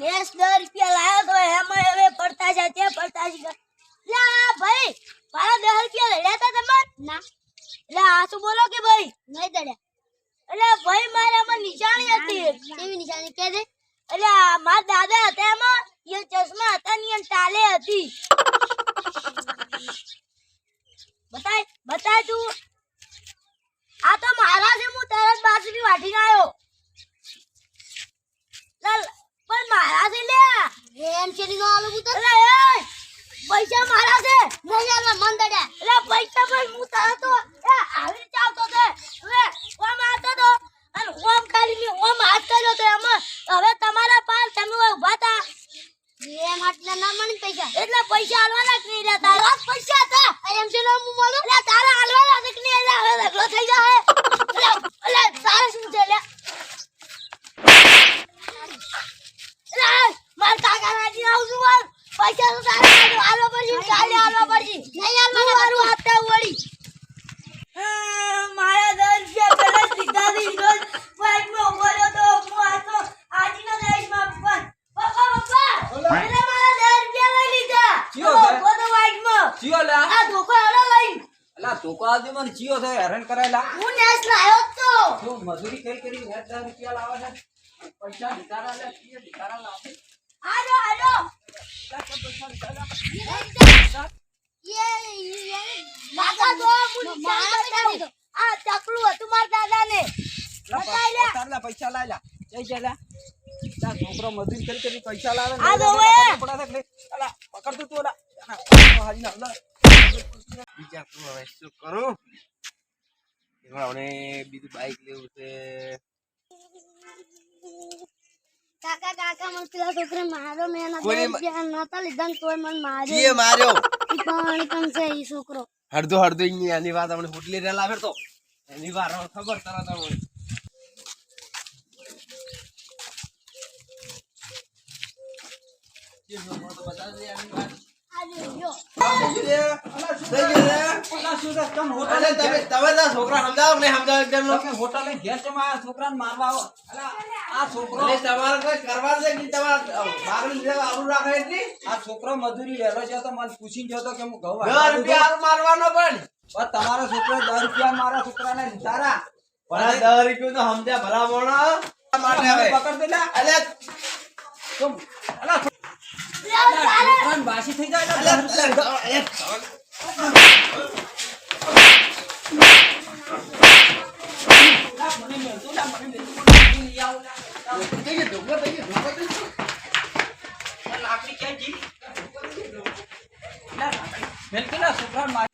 નેસ દસ રૂપિયા લાયો તો એમાં હવે પડતા છે તે પડતા છે ભાઈ મારા દસ રૂપિયા લડ્યા તા તમાર? ના. એટલે આ શું બોલો કે ભાઈ? નહીં દડ્યા એટલે ભાઈ મારે આમાં નિશાની હતી. કેવી નિશાની? કે દે એટલે મારા દાદા હતા એમાં એ ચશ્મા હતા ને એ ટાલે હતી. બતાય બતાય તું. આ તો મારા છે હું તરત બાજુની વાટીને આવ્યો. પણ મારા છે લે. એમ છે નો આલો પુત્ર પૈસા મારા છે. નહીં આલો મન દડ્યા એટલે પૈસા પણ હું તારા તો એ આવી ચાલતો છે હવે ઓમ આતો તો અને ઓમ ખાલી મે ઓમ હાથ કર્યો તો એમાં હવે તમારા પાસ તમે ઊભા તા એમ આટલા ના મને પૈસા એટલે પૈસા આલવાના જ નહીં રહ્યા તારા જ પૈસા હતા એમ છે નો હું બોલું એટલે તારા આલવાના જ નહીં એટલે હવે ઝઘડો થઈ જાય એટલે એટલે તારે શું છે લે લા, માર કાકા રાજી આવું છું માર પૈસા તો તારે આલો આલો પડશે કાલે આલો પડશે નહીં આલવાના મારું હાથે વળી મારા દસ રૂપિયા પેલા જ લીધા હતી રોજ બાઇકમાં ઊભો રહ્યો તો હું આ તો આજીનો દેશમાં પણ પપ્પા પપ્પા એટલે મારા દસ રૂપિયા લઈ લીધા ચિયો હું છે? ઊભો તો બાઇકમાં ચિયો લા આ ધોકો હેડો લઈ અલા ધોકો આલતી મને ચિયો છે હેરાન કરેલા હું નેસ લાયો તો તું મજૂરી કઈ કરી હજાર હજાર રૂપિયા લાવે છે પૈસા ભિખારા લે કે ભિખારા લાવે લા, તો પૈસા દો નિશાન બતાવું આ ચકલું હતું માર દાદા ને. પૈસા લા, પૈસા લાય લા. જઈ જા લા. લા, છોકરો મજૂરી કરી કરી પૈસા લાવે ને આ લે, જો લે, હવે. લે, પકડા છે, લે. અલા, પકડ તું તું અલા. અલા, ના. બીજા તું હવે શું કરું હવે બીજું બાઈક લેવું છે. કાકા કાકા મને પેલા છોકરા મારો મેં નતા લીધા ને તોય મને માર્યો. જીએ માર્યો? પણ પણ છે ઈ છોકરો. હળદો હળદો ઈ વાત આપણે હોટલી રેલા તો. એની વાર ખબર તરત? તમે છોકરા સમજાવો કે સમજાવો એકદમ નો? ઘેર મારવા આવો આ છોકરો તમારે કોઈ છે કે તમારે બાગડી લેવા આવડું રાખે એટલી આ છોકરો મજૂરી લેલો છે તો મને પૂછીને જતો કે હું ઘઉં રૂપિયા મારવાનો પણ તમારો છોકરો દસ રૂપિયા મારા છોકરાને તારા પણ આ દસ રૂપિયા તો સમજ્યા ભલા મોણા માટે હવે પકડ દે અલ્યા અલા, તારે બાસી થઈ જાય એટલે દસ રૂપિયા. અલ્યા લા, મને મેલતું લા, મને મેલતું. મને લઈ આવો લા. લા, થઈ ગયું ધોકો થઈ ગયું ધોકો થઈ ગયું લા, લાકડી ક્યાં ગઈ? લા, લાકડી. મેલતું લા, છોકરાને માર.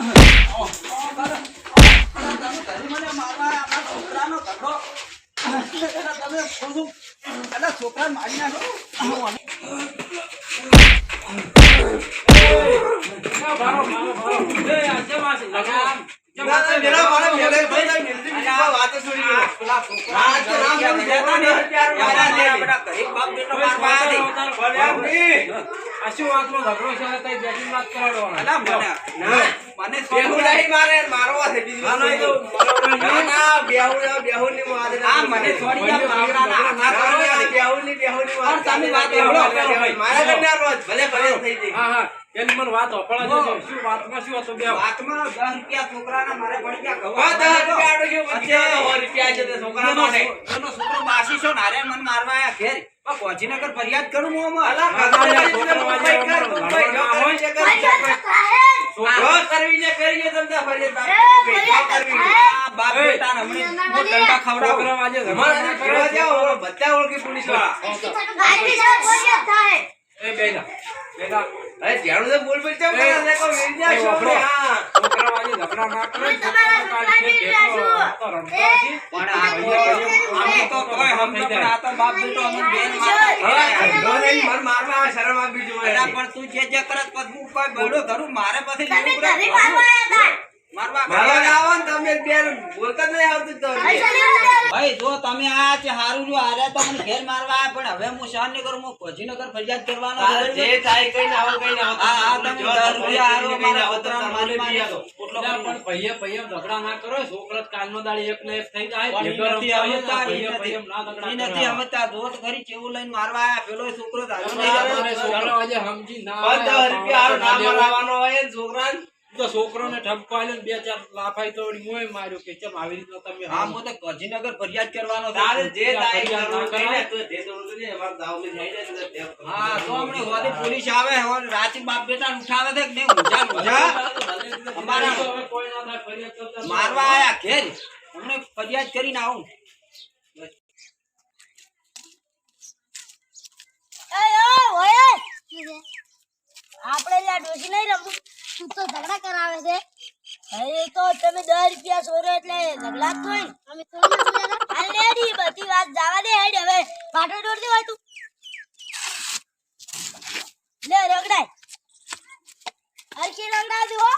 આવો, આવો, કરો. આવો, તમે ઘરે મને મારવા આવ્યા, આપણા છોકરાનો ઝઘડો. અલા, તમે થોડું અલા, છોકરાને મારી નાખો આવો, આવો. ના, ના, મેરા મારા મેલે ભાઈ ના મેલતી બીજી કોઈ વાત જ છોડી ગયો. આ તો છોકરો ને હત્યારો મારા લે. ભલે નહીં. બેહુ નહીં મારે, મારવા છે બીજું ના, ના, બેહુ બેહુ ની મારે આ મને છોડી જા, બાવડાના હાથ છોડી બેહુ ની બેહુ ની વાત તમે વાત બેહુ સાંભળો, ને બેહુ. મારા ઘરને આ મને વાત અપડા છે શું વાતમાં શું હતું બે? વાતમાં 10 રૂપિયા છોકરાના મારે પડી ગયા ઘઉં હા, દસ રૂપિયા આડો છે, સો રૂપિયા છે તે છોકરા એનો માટે. એનો છોકરો બાસી છો નારે મન મારવા આયા ઘેર. પણ ગોધીનગર ફરિયાદ કરું હું આમાં. અલા, કાકા, ભાઈ કર, મુંબઈ જો કરવી છે કર છોકરો કરવી છે કરવી છે, તમ તાર ફરિયાદ કરવી છે. બાપ બેટાને હમણાં હું દંડા ખવડાવું. અમારે એને ફરવા જાઓ, ઓલો બધા ઓળખી પોલીસવાળા અરે તો બોલ બોલ કરે છે પણ આ આમ તો તોય હમણાં પણ આ તો બાપ બેટો અમને બેન મન મારવા આવે, શરમ આપવી જોઈએ. પણ તું જે જે કરત પછી હું કોઈ બોલ્યો ધરું મારે પછી લેવું પડે. મારવા આવો તમે બોલતા આવતું તો. ભાઈ જો તમે આ છે હારું જો હારે તો મને ઘેર મારવા પણ હવે હું સહન નહીં કરું હું ભોજીનગર ફરિયાદ કરવાનો જે થાય કઈ ના આવો કઈ ના આવો હા, હા, તમે રૂપિયા મારા આવો તો છોકરાને તમારે મારી એટલે ભરીને. પણ ભૈયે ભૈયે ઝઘડા ના કરો છોકરા કાલનો દાડી એક ને એક થઈ જાય નથી ભૈયે નથી. ભૈયે ના ઝઘડા ઈ નથી કરાવવા. સમજતા. જો તો ખરી ચેવું લઈને મારવા આયા. પેલો છોકરો ધાર્યો નહીં છોકરો આજે સમજી ના આવે, રૂપિયા હારું ના ના હોય છોકરાને. તો છોકરોને ઠપકો આલ્યો બે ચાર લાફાઈ તો વળી માર્યો કે ચમ આવી રીતના તમે હા, મને ગજીનગર ફરિયાદ કરવાનો તારે જે ના કરવું કઈ કરાય. ના, તું જે કરવું નહીં, અમારે દાવલી થઈ જાય તો હા, તો અમને હોદે પોલીસ આવે હવે રાતી બાપ બેટા ઉઠાવે છે કે નહીં ઊંઝા ઊંઝા અમારા તો હવે કોઈ ના થાય ફરિયાદ કરતા મારવા આયા ઘેર. અમને ફરિયાદ કરીને આવું. એય, ઓય, ઓય. આપણે લ્યા જ નહીં રમવું. તું ઝઘડા કરાવે છે? અરે તો તમે દસ રૂપિયા સોરો એટલે ઝઘડા જ અમે થોડી ના ઝઘડા હાલ રેડી બધી વાત જવા દે હેડ. હવે પાટો દોડ દે તું લે રગડાય. હરખી રગડાવજો હો.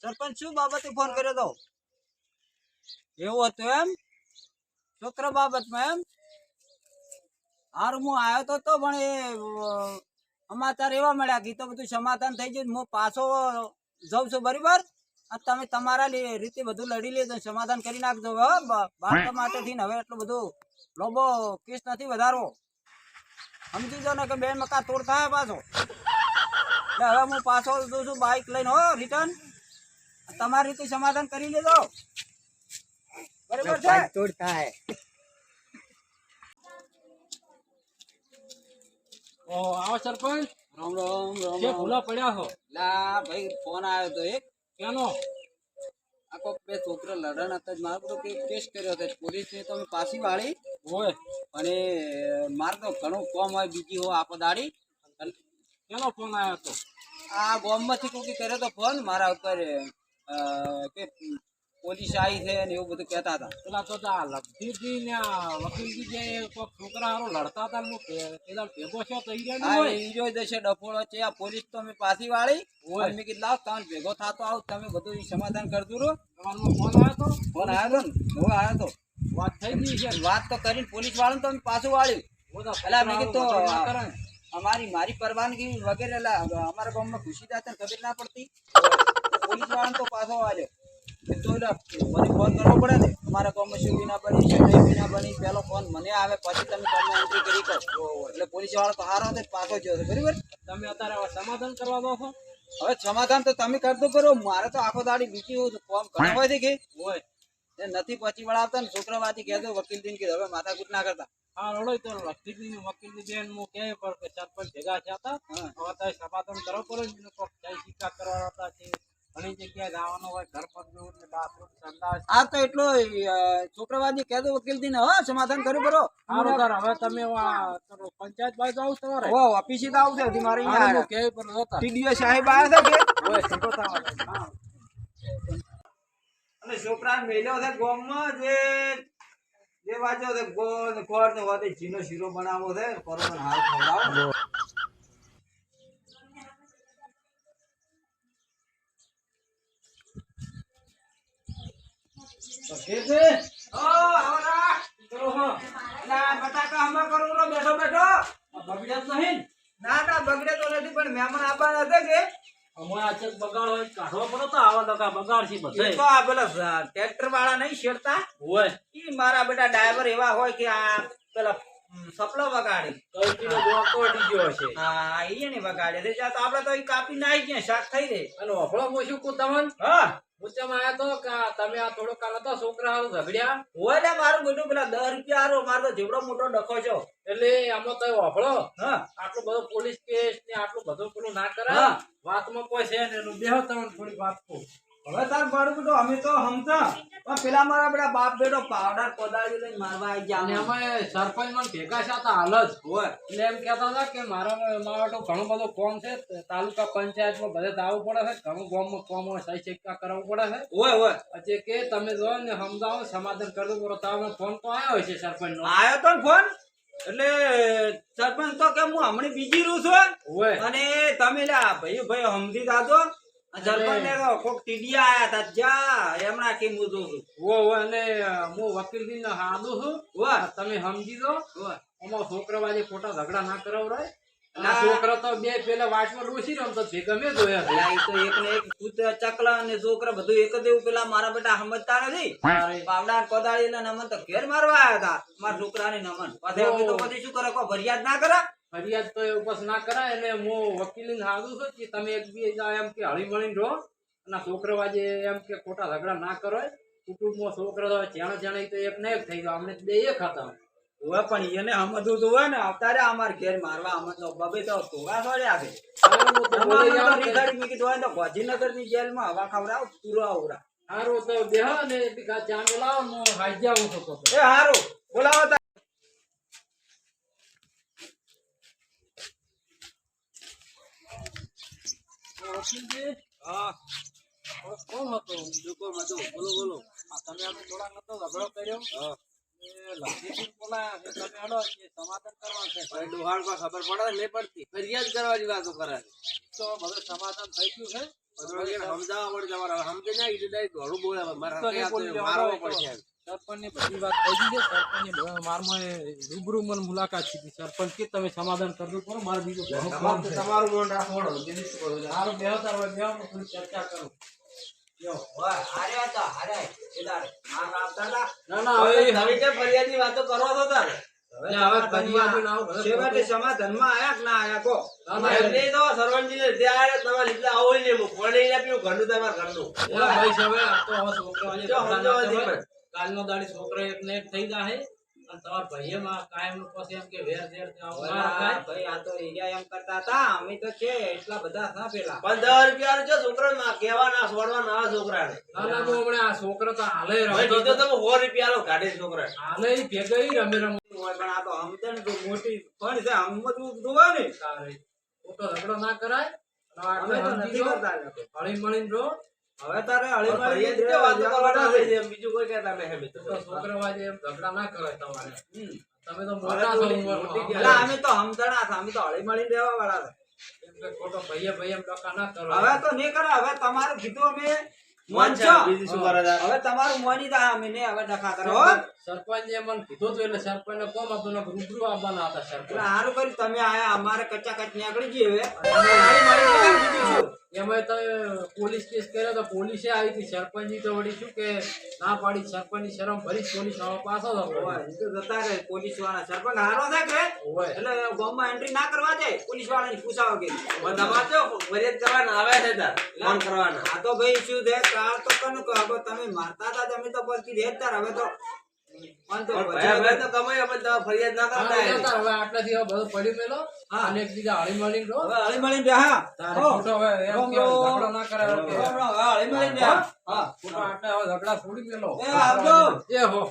સરપંચ શું બાબતે ફોન કર્યો તો? એવું હતું એમ? છોકરા બાબતમાં એમ? હારું હું આવ્યો તો તો પણ એ સમાચાર એવા મળ્યા કે તો બધું સમાધાન થઈ ગયું હું પાછો જાઉં છું બરાબર? તમે તમારા રીતે બધું લડી લેજો સમાધાન કરી નાખજો બાળકો માટે થઈને હવે એટલું બધું લોબો કેસ નથી વધારવો. સમજી જાઓ ને કે બે મકા તોડ થાય પાછો. એટલે હવે હું પાછો જઉં છું બાઇક લઈને હો રિટર્ન તમારી રીતે સમાધાન કરી લેજો. બરાબર છે? ઓ આવો સરપંચ. રામ રામ રામ રામ. ભૂલા પડ્યા છો લા ભાઈ ફોન આવ્યો તો એક. કેનો? કોક બે છોકરા લડન હતા જ મારે બધો કેસ કર્યો હતો. પોલીસને તો અમે પાછી વાળી. હોય અને મારે તો ઘણું કોમ હોય બીજી હો આપો દાડી. કેનો ફોન આવ્યો હતો આ ગોમમાંથી કોઈ કર્યો તો ફોન મારા ઉપર કે પોલીસ આવી છે ને એવું બધું કહેતા હતા. પેલા તો આ લગતીજી ને આ વકીલજી જે કોક છોકરા હારો લડતા હતા પેલા ભેગો છો તો ઈજો જશે ડફોળો છે આ પોલીસ તો અમે પાછી વાળી. મેં કીધું લાવ તમે ભેગો થતો આવ તમે બધું સમાધાન કરતું રહો. તમારો ફોન આવ્યો હતો ફોન આવ્યો હતો ને? હું આવ્યો તો. વાત થઈ ગઈ છે. વાત તો કરીને પોલીસ વાળાને તો પાછું વાળ્યું. એટલે મેં કીધું. અમારી મારી પરવાનગી વગેરે અમારા ગામમાં ખુશી દાતા ખબર ના પડતી. પોલીસ વાળાને તો પાછો આવ્યો એ તો મને ફોન કરવો પડે ને? અમારા કોમર્શિયલ બી બની શું વિના બની? પહેલો ફોન મને આવે પછી તમે ગામમાં એન્ટ્રી કરી કરો એટલે પોલીસ વાળો તો હારો હતો પાછો ગયો બરાબર? તમે અત્યારે સમાધાન કરવા દો છો હવે સમાધાન તો તમે કરતો કરો મારે તો આખો દાડી બીજી ફોર્મ ઘણા હોય છે કે? હોય. એ નથી પછી વળાવતા ને છોકરાવાથી કહેતો વકીલ દિન કે હવે માથાકૂટ ના કરતા. હા રડો તો વકીલ વકીલની બેન હું કહે પર સરપંચ ભેગા થયા હતા. હવે સમાધાન કરવો પડે ને એને કોક જય કરવાના હતા ઘણી જગ્યાએ જવાનું હોય ઘર પર જવું ને બાથરૂમ સંડાસ આ તો એટલો છોકરાવાદી કેદો વકીલ દિન હા સમાધાન કર્યું બરો. સારું હવે તમે પંચાયત બાજુ આવું તમારે? ઓ ઓફિસે તો આવશે હજી મારે અહીંયા કહે પર હતા. ટીડીઓ સાહેબ આવ્યા છે કે? અને છોકરા મેલ્યો છે ગોમમાં જે જે વાંચ્યો છે ગોળ ગોળ ને વાતે ચીનો શીરો બનાવો છે પરોને હાલ ખવડાવો તો ઘેર છે? ઓ, આવો ના. કરો હો એટલે આ બટાકા હમણાં કરું છું, બેઠો બેઠો આ બગડ્યા જ નહીં ના ના બગડે તો નથી પણ મહેમાન આવવાના હતા કે અમારે આ ચેક બગાડ હોય કાઢવા પડે તો આવા લગા બગાડ છે એ બધે તો આ પેલા ટ્રેક્ટર વાળા નહીં શેરતા? હોય. ઈ મારા બેટા ડ્રાઈવર એવા હોય કે આ પેલા સપલો વગાડે. કલ્ટીનો બોકો અડી ગયો હશે. હા ઈ ને વગાડે. છે જા તો આપણે તો ઈ કાપી નાખી ગયા શાક થઈ રે અને ઓફળો હું શું તમને? હા. પૂછવામાં આવ્યા તો તમે આ થોડો કાલ હતા છોકરા હારું ઝઘડ્યા? હોય ને મારું બધું પેલા દસ રૂપિયા હારો મારો તો જેવડો મોટો ડખો છો. એટલે આમાં તો વફળો હા. આટલું બધું પોલીસ કેસ ને આટલું બધું પેલું ના કરે વાતમાં કોઈ છે ને એનું બેહો તમને થોડી વાત કહું. હવે તાર મારું તો અમે તો હમતા. પણ પેલા મારા બેટા બાપ બેટો પાવડર કોદાળી લઈને મારવા આવી અને અમે સરપંચ મને ભેગા છે હતા હાલ જ હોય. એટલે એમ કહેતા હતા કે મારા મારા તો ઘણું બધું કોમ છે તાલુકા પંચાયતમાં બધે દાવું પડે છે ઘણું ગામમાં કોમ હોય સહી સિક્કા કરવું પડે છે. હોય હોય. પછી કે તમે જો ને સમજાવો સમાધાન કરી દો તમે ફોન તો આવ્યો છે સરપંચ નો આવ્યો તો ફોન? એટલે સરપંચ તો કે હું હમણાં બીજી રહું છું. હોય. અને તમે લ્યા ભાઈ ભાઈ સમજી જાજો આ સરપંચને કહો, કોક ટીડિયા આયા તા જા એમના કે હું જોઉં છું? ઓ ઓ અને હું વકીલ ને હાદું છું વાહ તમે સમજી દો વાહ છોકરા વાજે ખોટા ઝઘડા ના કરાવરાય. અને ના. છોકરા તો બે પેલા વાટમાં ડોસી રમતો છે. ગમે જોયા. તો એક ને ચકલા અને છોકરા બધું એક જ એવું પેલા મારા બેટા સમજતા નથી. બાવડા પાવડા ને કોદાળી ને નમન તો ઘેર મારવા આયા હતા મારા છોકરાને નમન. પછી તો પછી શું કરે કોઈ ફરિયાદ ના કરે? ફરિયાદ તો ઉપસ ના કરાય એટલે હું વકીલ સારું છું કે તમે એક બીજા એમ કે હળી મળીને રહો. અને છોકરા વાજે એમ કે ખોટા ઝઘડા ના કરો કુટુંબમાં છોકરા તો જાણે જાણે તો એક ને એક થઈ ગયો. અમને બે એક હતા હોય. પણ એને સમજવું તો હોય ને. અવતારે અમાર ઘેર મારવા અમે તો બબે તો ધોળા સોડ્યા છે તો બોલી ની જેલમાં હવા ખવડાવ પૂરો આવડા હારું તો બેહો ને ને હું હાઈ જાઉં છું. એ હારું. બોલાવો તાર. હા કોણ હતો દુકો મધુ બોલો બોલો તમે આપણે થોડા નતો ઝઘડો કર્યો એ લખીથી બોલાયા તમે હડો સમાધાન કરવા છે ભાઈ ડોહાણ પર ખબર પડે નહીં પડતી ફરિયાદ કરવાની વાતો કરે છે. તો બધું સમાધાન થઈ ગયું છે સમજાવવા પડે તમારે સમજે નહીં ઘણું બોલે મારે મારવો પડશે. સરપંચની બધી વાત મારમાં રૂબરૂ મને મુલાકાત થઈ સરપંચ કે તમે સમાધાન કરવું પડે મારે બીજું તમારું કરું છું? મારું બેહો તાર હવે થોડી ચર્ચા કરું. કરો આયા કહો? ઘરનું તો છોકરા જો ના. કાલનો દાડી છોકરો એક ને એક થઈ જાય અને તમારા ભાઈએમાં કાયમનું પછી એમ કે વેર ઝેર ના. ભાઈ આ તો એરિયા એમ કરતા હતા અમે તો છે એટલા બધા હતા પેલા. પણ દસ રૂપિયાનું છે છોકરાને કહેવાના છોડવાના આ છોકરાને. ના ના હું હમણાં આ છોકરો તો હાલે ભાઈ રમતો તમે સો રૂપિયાનો કાઢે છોકરા હાલે ભેગઈ રમે રમે હોય પણ આ તો સમજણ તો મોટી પણ છે સમજવું તો હોય ને તારે ખોટો રગડો ના કરાય. અને અમે તો નથી કરતા. લોકો. હળી મળીને રહો હવે તારે હળી હવે મળી ફરિયાદ કે વાતો કરવાના છે, બીજું કોઈ કહેતા નહીં અમે તો. તો છોકરા વાજે એમ ઝઘડા ના કરે તમારે. તમે તો મોટા છો એટલે અમે તો સમજણા છે. અમે તો હળી મળી રહેવા વાળા છે. ખોટો ભાઈએ ભાઈ એમ ડોકા ના કરો. હવે તો નહીં કરે. હવે તમારું કીધું અમે? હવે તમારું મોની તા અમે ને હવે ડખા કરો. સરપંચ એ મને કીધું હતું એટલે સરપંચને કોમ હતું ને રૂબરૂ આવવાના હતા સરપંચ. સારું કર્યું. તમે આયા અમારે કચ્ચા કચ નીકળી જઈએ હવે. એમાં તો પોલીસ કેસ કર્યો તો પોલીસે આવી હતી. સરપંચની તો વળી શું કે ના પાડી સરપંચની શરમ ભરી પોલીસ વાળો પાછો તો જતા રહે પોલીસવાળા સરપંચ હારો છે કે? એટલે ગામમાં એન્ટ્રી ના કરવા દે પોલીસ વાળાને પૂછાવો કે. તમારે તો ફરિયાદ કરવાના આવે છે તાર. ફોન કરવાના. આ તો ભાઈ શું છે? કાળ તો કનું કહો, તમે મારતા હતા તમે તો પછી રેત હવે તો ઝઘડો છોડી મેલો એ એ હો.